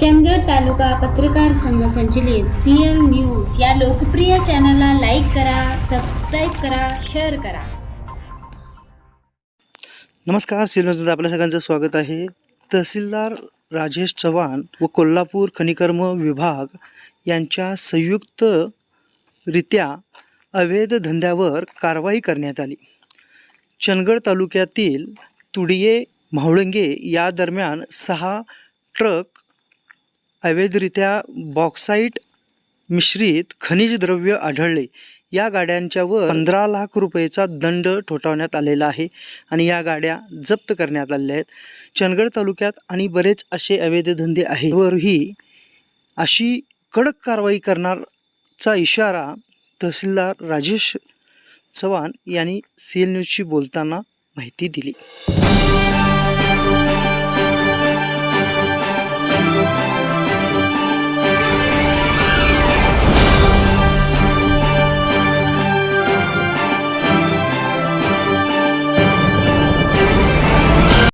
चंदगड तालुका पत्रकार संघ संचलित सीएल न्यूज या लोकप्रिय चॅनलला लाईक करा सबस्क्राईब करा शेअर करा. नमस्कार सिल्वरमध्ये आपल्या सगळ्यांचं स्वागत आहे. तहसीलदार राजेश चव्हाण व कोल्हापूर खनिकर्म विभाग यांच्या संयुक्तरित्या अवैध धंद्यावर कारवाई करण्यात आली. चंदगड तालुक्यातील तुडिये म्हावळंगे या दरम्यान सहा ट्रक अवैधरित्या बॉक्साईट मिश्रित खनिज द्रव्य आढळले. या गाड्यांच्यावर पंधरा लाख रुपयेचा दंड ठोठावण्यात आलेला आहे आणि या गाड्या जप्त करण्यात आलेल्या आहेत. चंदगड तालुक्यात आणि बरेच असे अवैध धंदे आहेत. वरही अशी कडक कारवाई करणारचा इशारा तहसीलदार राजेश चव्हाण यांनी सी एल न्यूजशी बोलताना माहिती दिली.